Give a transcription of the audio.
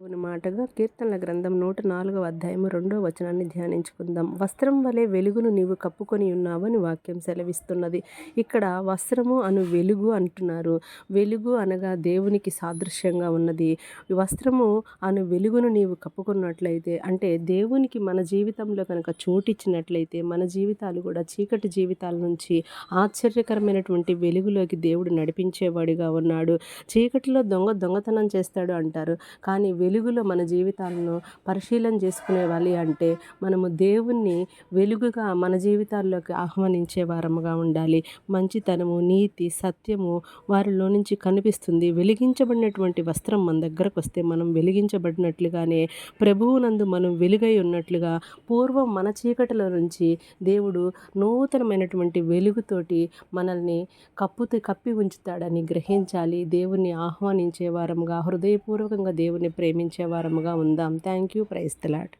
దేవుని మాటగా కీర్తనల గ్రంథం నూట నాలుగవ అధ్యాయము రెండో వచనాన్ని ధ్యానించుకుందాం. వస్త్రం వలె వెలుగును నీవు కప్పుకొని ఉన్నావని వాక్యం సెలవిస్తున్నది. ఇక్కడ వస్త్రము అను వెలుగు అంటున్నారు. వెలుగు అనగా దేవునికి సాదృశ్యంగా ఉన్నది. వస్త్రము అను వెలుగును నీవు కప్పుకున్నట్లయితే అంటే దేవునికి మన జీవితంలో కనుక చోటిచ్చినట్లయితే మన జీవితాలు కూడా చీకటి జీవితాల నుంచి ఆశ్చర్యకరమైనటువంటి వెలుగులోకి దేవుడు నడిపించేవాడిగా ఉన్నాడు. చీకటిలో దొంగ దొంగతనం చేస్తాడు అంటారు. కానీ వెలుగులో మన జీవితాలను పరిశీలన చేసుకునేవాలి అంటే మనము దేవుణ్ణి వెలుగుగా మన జీవితాల్లోకి ఆహ్వానించే వారముగా ఉండాలి. మంచితనము నీతి సత్యము వారిలో నుంచి కనిపిస్తుంది. వెలిగించబడినటువంటి వస్త్రం మన దగ్గరకు వస్తే మనం వెలిగించబడినట్లుగానే ప్రభువునందు మనం వెలుగై ఉన్నట్లుగా పూర్వం మన చీకటిలో నుంచి దేవుడు నూతనమైనటువంటి వెలుగుతోటి మనల్ని కప్పుతూ కప్పి ఉంచుతాడని గ్రహించాలి. దేవుణ్ణి ఆహ్వానించే వారముగా హృదయపూర్వకంగా దేవుని ప్రేమించే వారముగా ఉందాం. Thank you ప్రైస్తలాట్